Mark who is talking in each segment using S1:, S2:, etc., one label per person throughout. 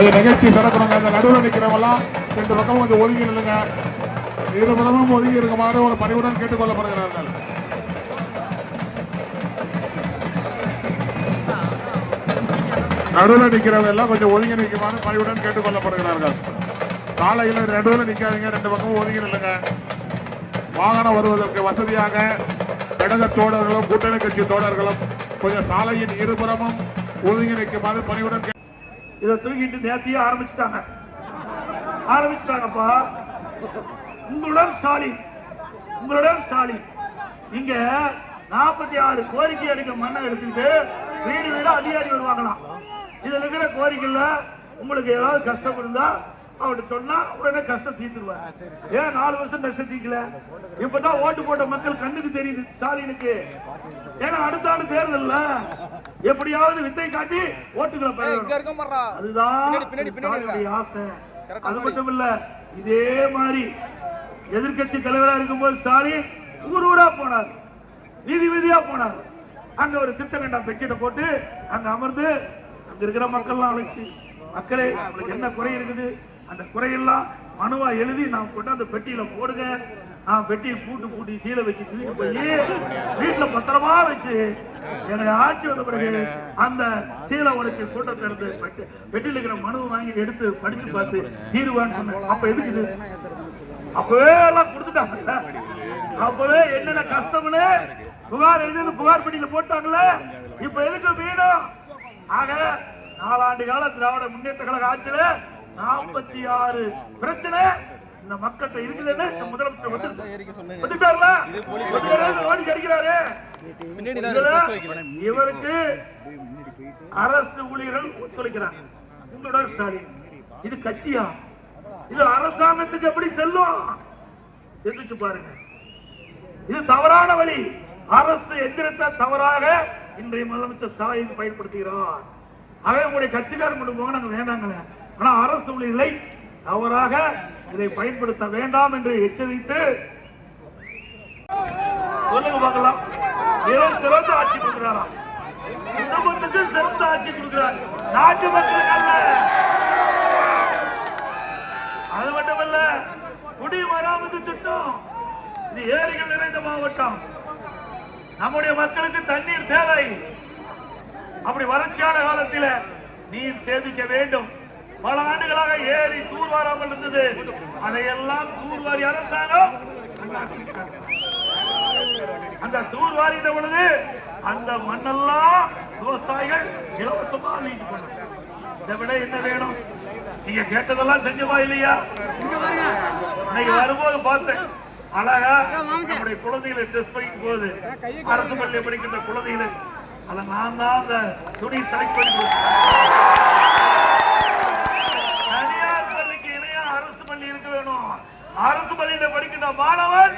S1: கொஞ்சம் நிகழ்ச்சி சிறக்கணுங்க அந்த நடுவில் நிற்கிறவெல்லாம் ரெண்டு பக்கம் கொஞ்சம் ஒதுங்கி நில்லுங்க. இருபுறமும் ஒதுங்கி இருக்குமாறு ஒரு பணிவுடன் கேட்டுக்கொள்ளப்படுகிறார்கள். நடுவில் நிற்கிறவங்க எல்லாம் கொஞ்சம் ஒதுங்கி நிற்குமாறு பணிவுடன் கேட்டுக்கொள்ளப்படுகிறார்கள். சாலையில் நடுவில் நிற்காதீங்க ரெண்டு பக்கமும் ஒதுங்கி நில்லுங்க. வாகனம் வருவதற்கு வசதியாக இடத தோழர்களும் கூட்டணி கட்சி தோழர்களும் கொஞ்சம் சாலையின் இருபுறமும் ஒதுங்கி நிற்குமாறு பணிவுடன்
S2: இதை தூக்கிட்டு நேத்தியே ஆரம்பிச்சுட்டாங்க. ஆரம்பிச்சுட்டாங்கப்பா. உங்களுடன் ஸ்டாலின் உங்களுடன் ஸ்டாலின் இங்க நாற்பத்தி ஆறு கோரிக்கை எடுக்க மண்ணை எடுத்துட்டு வீடு வீடு அதிகாரி வருவாங்களாம். இதுல இருக்கிற கோரிக்கையில உங்களுக்கு ஏதாவது கஷ்டம் இருந்தா அவர்கிட்ட சொன்னா உடனே கஷ்டம் தீர்த்துருவார். ஏன் நாலு வருஷம் கஷ்டம் தீர்க்கல? இப்பதான் ஓட்டு போட்ட மக்கள் கண்ணுக்கு தெரியுது ஸ்டாலினுக்கு ஏன்னா அடுத்த ஆண்டு தேர்தல் எப்படியாவது வித்தை காட்டி ஓட்டுகளை பெற
S3: இங்க இருக்க மாட்டா
S2: அதுதான் ஆசை. அது மட்டும் இல்ல இதே மாதிரி எதிர்க்கட்சி தலைவரா இருக்கும்போது ஸ்டாலின் ஊர் ஊரா போனார். வீதி வீதியா போனார். அங்க ஒரு திட்டங்கண்டா பெட்டியிட போட்டு அங்க அமர்ந்து அங்க இருக்கிற மக்கள்லாம் அழைச்சு மக்களே உங்களுக்கு என்ன குறை இருக்குது? அந்த குறையெல்லாம் மனுவா எழுதி நான் கொண்டு அந்த பெட்டியில போடுங்க. நான் பெட்டியை பூட்டு பூட்டி சீலை வச்சு தூக்கிட்டு போய் வீட்டுல பத்திரமா வச்சு என்னுடைய ஆட்சி வந்த பிறகு அந்த சீலை உடைச்சு கூட்டத்தை இருந்து பெட்டி பெட்டியில இருக்கிற மனுவை வாங்கி எடுத்து படிச்சு பார்த்து தீர்வான்னு சொன்னேன். அப்ப எதுக்கு இது? அப்பவே எல்லாம் கொடுத்துட்டாங்க. அப்பவே என்னென்ன கஷ்டம்னு புகார் எழுதி புகார் பெட்டியில போட்டாங்கல்ல இப்ப எதுக்கு வீணும் ஆக நாலாண்டு கால திராவிட முன்னேற்ற கழக ஆட்சியில நாற்பத்தி ஆறு பிரச்சனை இந்த மக்கள்கிட்ட இருக்குதுன்னு இந்த முதலமைச்சர் ஓடி இவருக்கு அரசு ஊழியர்கள் ஒத்துழைக்கிறாங்க உங்களோட ஸ்டாலின். இது கட்சியா? இது அரசாங்கத்துக்கு எப்படி செல்லும்? சிந்திச்சு பாருங்க. இது தவறான வழி. அரசு எந்திரத்தை தவறாக இன்றைய முதலமைச்சர் ஸ்டாலின் பயன்படுத்துகிறார். ஆகவே உங்களுடைய கட்சிக்காரன் கொண்டு போக நாங்க வேண்டாங்களே. ஆனா அரசு ஊழியர்களை தவறாக இதை பயன்படுத்த வேண்டாம் என்று எச்சரித்து சொல்லுங்க பார்க்கலாம். சிறந்த ஆட்சி கொடுக்கிறாராம். குடும்பத்துக்கு சிறந்த ஆட்சி கொடுக்கிறார். நாட்டு மக்களுக்கு அல்ல. அது மட்டுமல்ல குடிமராமத்து திட்டம். இது ஏரிகள் நிறைந்த மாவட்டம். நம்முடைய மக்களுக்கு தண்ணீர் தேவை. அப்படி வறட்சியான காலத்தில் நீர் சேமிக்க வேண்டும். பல மேலாக ஏறி தூர்வாராமல் இருந்தது. அதையெல்லாம் தூர்வாரி அரசாங்கம் அந்த தூர்வாரிட்ட பொழுது அந்த மண்ணெல்லாம் விவசாயிகள் இலவசமா அள்ளிட்டு போனாங்க இதை விட என்ன வேணும்? நீங்க கேட்டதெல்லாம் செஞ்சவா இல்லையா? இன்னைக்கு வரும்போது பார்த்தேன். அழகா நம்முடைய குழந்தைகளை டெஸ்ட் படிக்கும் போது அரசு பள்ளியில் படிக்கின்ற குழந்தைகளை அதை நான் தான் அந்த துணி செலக்ட் பண்ணி கொடுத்தேன். தனியார் பள்ளிக்கு இணையா அரசு பள்ளி இருக்க வேணும் அரசு பள்ளியில படிக்கின்ற மாணவர்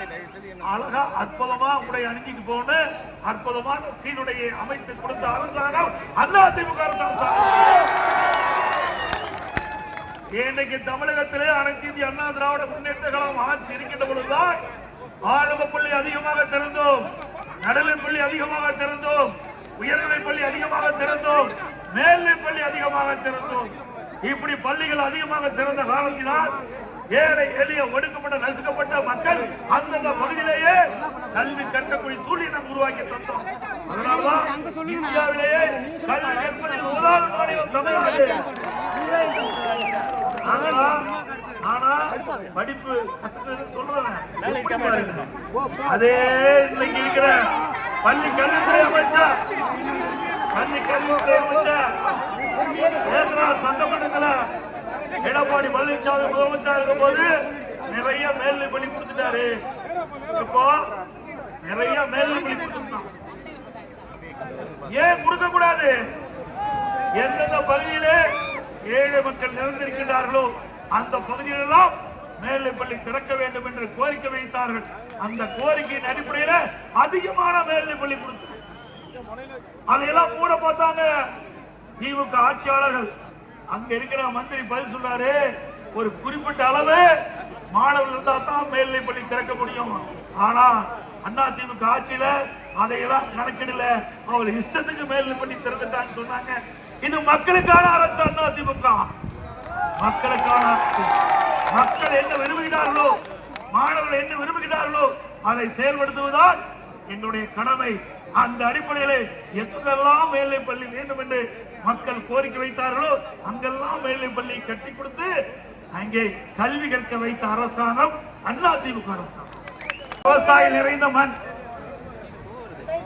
S2: அழகா அற்புதமா உடை அணிஞ்சிட்டு போன்னு அற்புதமான சீருடையை அமைத்து கொடுத்த அரசாங்கம் அண்ணா திமுக அரசாங்கம். இன்னைக்கு தமிழகத்திலே அனைத்து இந்திய அண்ணா திராவிட முன்னேற்ற கழகம் ஆட்சி இருக்கின்ற பொழுதுதான் ஆரம்ப பள்ளி அதிகமாக திறந்தோம் நடுநிலை பள்ளி அதிகமாக திறந்தோம் உயர்நிலை பள்ளி அதிகமாக திறந்தோம் மேல்நிலை பள்ளி அதிகமாக திறந்தோம் இப்படி பள்ளிகள் அதிகமாக திறந்த காலத்தினால் ஏழை எளிய ஒடுக்கப்பட்ட நசுக்கப்பட்ட மக்கள் அந்தந்த பகுதியிலேயே கல்வி கற்கக்கூடிய சூழ்நிலை உருவாக்கி தந்தோம். அதனாலதான் இந்தியாவிலேயே கல்வி கற்பதில் முதல் மாநிலம் தமிழ்நாடு. ஆனா ஆனா படிப்பு கஷ்டம்னு சொல்றேன் அதே இன்னைக்கு இருக்கிற பள்ளி கல்வித்துறை அமைச்சர் பள்ளி கல்வித்துறை அமைச்சர் பேசுறா எடப்பாடி பழனிசாமி முதலமைச்சர் இருக்கும்போது நிறைய மேல்நிலை பள்ளி கொடுத்துட்டாரு. இப்போ நிறைய மேல்நிலை பள்ளி கொடுத்துட்டான் ஏன் கொடுக்க கூடாது? எந்தெந்த பகுதியிலே ஏழை மக்கள் நிறைந்திருக்கின்றார்களோ அந்த பகுதியிலெல்லாம் மேல்நிலை பள்ளி திறக்க வேண்டும் என்று கோரிக்கை வைத்தார்கள். அந்த கோரிக்கையின் அடிப்படையில அதிகமான மேல்நிலை பள்ளி கொடுத்தார் அதையெல்லாம் மூட பார்த்தாங்க திமுக ஆட்சியாளர்கள். அங்க இருக்கிற மந்திரி பதில் சொன்னாரு ஒரு குறிப்பிட்ட அளவு மாணவர்கள் இருந்தா தான் மேல்நிலை பள்ளி திறக்க முடியும். ஆனா அண்ணா திமுக ஆட்சியில அதையெல்லாம் கணக்கிடல. அவங்க இஷ்டத்துக்கு மேல்நிலை பள்ளி திறந்துட்டான்னு சொன்னாங்க. இது மக்களுக்கான அரசு அண்ணா திமுக. மக்களுக்கான அரசு. மக்கள் என்ன விரும்புகிறார்களோ மாணவர்கள் என்ன விரும்புகிறார்களோ அதை செயல்படுத்துவதுதான் எங்களுடைய கடமை. அந்த அடிப்படையில் எங்கெல்லாம் மேல்நிலை பள்ளி வேண்டும் என்று மக்கள் கோரிக்கை வைத்தார்களோ அங்கெல்லாம் மேல்நிலைப்பள்ளி கட்டி கொடுத்து அங்கே கல்வி கற்க வைத்த அரசாங்கம் அதிமுக அரசாங்கம். விவசாயி நிறைந்த மண்.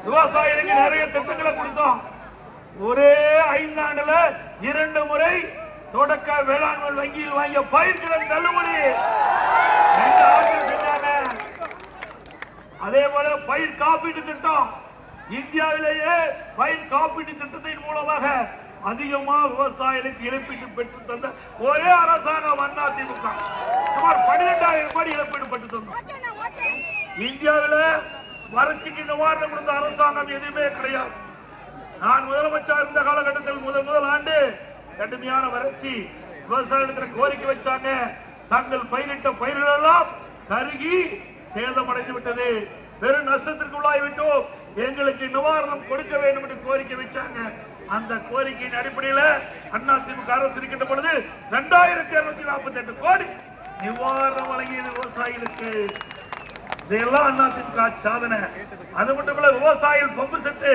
S2: விவசாயிகளுக்கு நிறைய திட்டங்களை கொடுத்தோம். ஒரே ஐந்தாண்டுல இரண்டு முறை தொடக்க வேளாண்மை வங்கியில் வாங்கிய பயிர்க்கடன் தள்ளுபடி. அதே போல பயிர் காப்பீட்டு திட்டம். இந்தியாவிலேயே பயிர் காப்பீட்டு திட்டத்தின் மூலமாக அதிகமா விவசாயிகளுக்கு இழப்பீட்டு பெற்று தந்த ஒரே அரசாங்கம் அண்ணா திமுக சுமார் பன்னிரெண்டாயிரம் கோடி இழப்பீடு பெற்று தந்தோம். இந்தியாவில வறட்சிக்கு நிவாரணம் கொடுத்த அரசாங்கம் எதுவுமே கிடையாது. நான் முதலமைச்சர் இருந்த காலகட்டத்தில் முதல் முதல் ஆண்டு கடுமையான வறட்சி விவசாயத்துல கோரிக்கை வச்சாங்க. தங்கள் பயிரிட்ட பயிர்கள் எல்லாம் கருகி சேதமடைந்து விட்டது. பெரும் நஷ்டத்திற்கு உள்ளாகிவிட்டோம் எங்களுக்கு நிவாரணம் கொடுக்க வேண்டும் என்று கோரிக்கை வச்சாங்க. அந்த கோரிக்கையின் அடிப்படையில அண்ணா திமுக அரசு இருக்கின்ற பொழுது இரண்டாயிரத்தி இருநூத்தி நாற்பத்தி எட்டு கோடி நிவாரணம் வழங்கியது விவசாயிகளுக்கு. இதெல்லாம் அண்ணா திமுக சாதனை. அது மட்டும் இல்ல விவசாயிகள் பம்பு செட்டு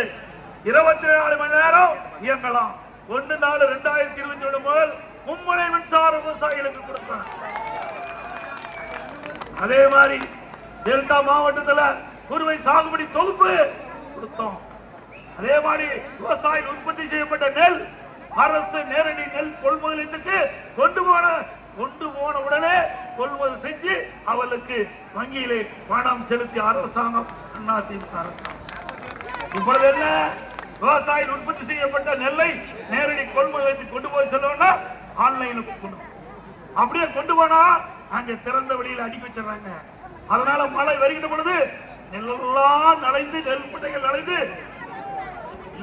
S2: இருபத்தி நாலு மணி நேரம் இயங்கலாம். ஒன்று நாலு ரெண்டாயிரத்தி இருபத்தி ஒன்று முதல் மும்முனை மின்சார விவசாயிகளுக்கு கொடுத்தாங்க அதே மாதிரி டெல்டா மாவட்டத்துல குறுவை சாகுபடி தொகுப்பு கொடுத்தோம். அதே மாதிரி விவசாயிகள் உற்பத்தி செய்யப்பட்ட நெல் அரசு நேரடி நெல் கொள்முதல் நிலையத்துக்கு கொண்டு போன கொண்டு போன உடனே கொள்முதல் செஞ்சு அவளுக்கு வங்கியிலே பணம் செலுத்திய அரசாங்கம் அதிமுக அரசாங்கம். இப்பொழுது என்ன? விவசாயிகள் உற்பத்தி செய்யப்பட்ட நெல்லை நேரடி கொள்முதல் நிலையத்துக்கு கொண்டு போய் சொல்லணும்னா ஆன்லைனுக்கு கொண்டு அப்படியே கொண்டு போனா அங்க திறந்த வெளியில அடிக்க வச்சிடறாங்க. அதனால மழை வருகின்ற பொழுது நெல்லெல்லாம் நனைந்து நெல் முட்டைகள் நனைந்து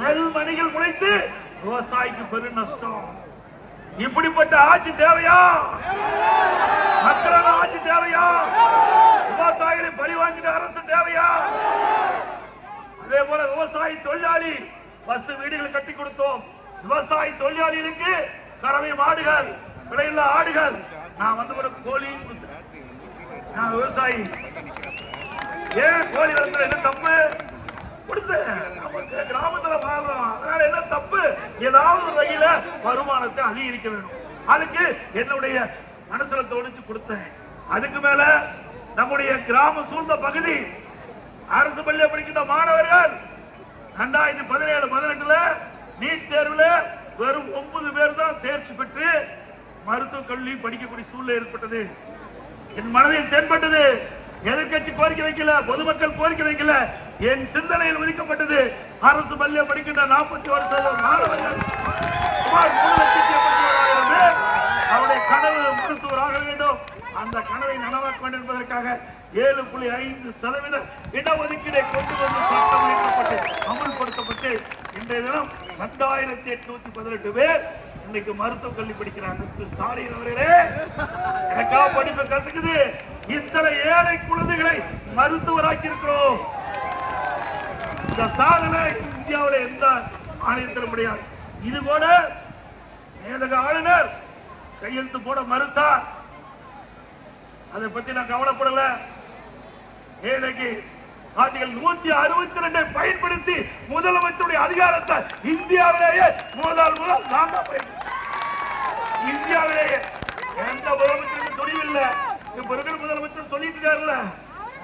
S2: நெல் மணிகள் முளைத்து விவசாயிக்கு பெரும் நஷ்டம். இப்படிப்பட்ட ஆட்சி தேவையா? மக்களான ஆட்சி தேவையா? விவசாயிகளை பழி வாங்கிட்ட அரசு தேவையா? அதே போல விவசாயி தொழிலாளி பஸ் வீடுகள் கட்டி கொடுத்தோம். விவசாயி தொழிலாளிகளுக்கு கறவை மாடுகள் விலையில்லா ஆடுகள். நான் வந்து ஒரு கோழியும் கொடுத்தேன். நான் விவசாயி. ஏன் கோழி வளர்த்துல என்ன தப்பு? நமக்கு கிராமத்துல வாழ்றோம். அதனால என்ன தப்பு? ஏதாவது ஒரு வகையில வருமானத்தை அதிகரிக்க வேணும். அதுக்கு என்னுடைய மனசுல தோணிச்சு கொடுத்தேன். அதுக்கு மேல நம்முடைய கிராம சூழ்ந்த பகுதி அரசு பள்ளியில் படிக்கின்ற மாணவர்கள் ரெண்டாயிரத்தி பதினேழு பதினெட்டுல நீட் தேர்வுல வெறும் ஒன்பது பேர் தான் தேர்ச்சி பெற்று மருத்துவக் கல்வி படிக்கக்கூடிய சூழ்நிலை ஏற்பட்டது. என் மனதில் தென்பட்டது. எதிர்கட்சி கோரிக்கை வைக்கல பொதுமக்கள் கோரிக்கை வைக்கல. என் சிந்தனையில் ஒதுக்கப்பட்டது அரசு பள்ளியை படிக்கின்ற நாற்பத்தி ஒரு சதவீதம் மாணவர்கள். சுமார் மூணு லட்சத்தி எண்பத்தி பேர் அவருடைய கனவு மருத்துவராக வேண்டும். அந்த கனவை நனவாக்க வேண்டும் என்பதற்காக ஏழு புள்ளி ஐந்து சதவீத இடஒதுக்கீடை கொண்டு வந்து சட்டம் இயக்கப்பட்டு அமல்படுத்தப்பட்டு இன்றைய தினம் ரெண்டாயிரத்தி எட்நூத்தி பதினெட்டு பேர் இன்னைக்கு மருத்துவக் கல்வி படிக்கிறாங்க சாரி அவர்களே எனக்கா படிப்பு கசக்குது. இத்தனை ஏழை குழந்தைகளை மருத்துவராக்கி இருக்கிறோம் இந்த சாதனை இந்தியாவுல எந்த மாநிலத்திலும் முடியாது இது கூட மேதக ஆளுநர் கையெழுத்து போட மறுத்தார். அதை பத்தி நான் கவலைப்படல. ஏழைக்கு ஆர்டிகல் நூத்தி அறுபத்தி ரெண்டை பயன்படுத்தி முதலமைச்சருடைய அதிகாரத்தை இந்தியாவிலேயே முதல் முதல் நான் தான் இந்தியாவிலேயே எந்த முதலமைச்சருக்கு துணிவில்லை. இப்ப இருக்கிற முதலமைச்சர் சொல்லிட்டு இருக்காருல்ல.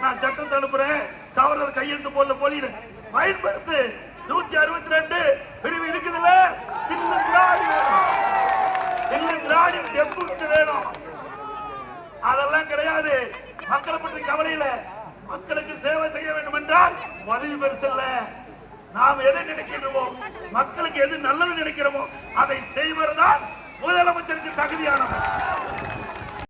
S2: நான் சட்டத்தை அனுப்புறேன். தவறுதல் கையெழுத்து போடல போலியில பயன்படுத்து. நூத்தி அறுபத்தி ரெண்டு பிரிவு இருக்குதுல்ல? இல்ல திராடி வேணும் இல்ல திராடி டெம்புக்கு வேணும். அதெல்லாம் கிடையாது. மக்களை பற்றி கவலையில மக்களுக்கு சேவை செய்ய வேண்டும் என்றால் பதவி பெருசல்ல நாம் எதை நினைக்கிறோமோ மக்களுக்கு எது நல்லது நினைக்கிறோமோ அதை செய்வதுதான் முதலமைச்சருக்கு தகுதியானவர்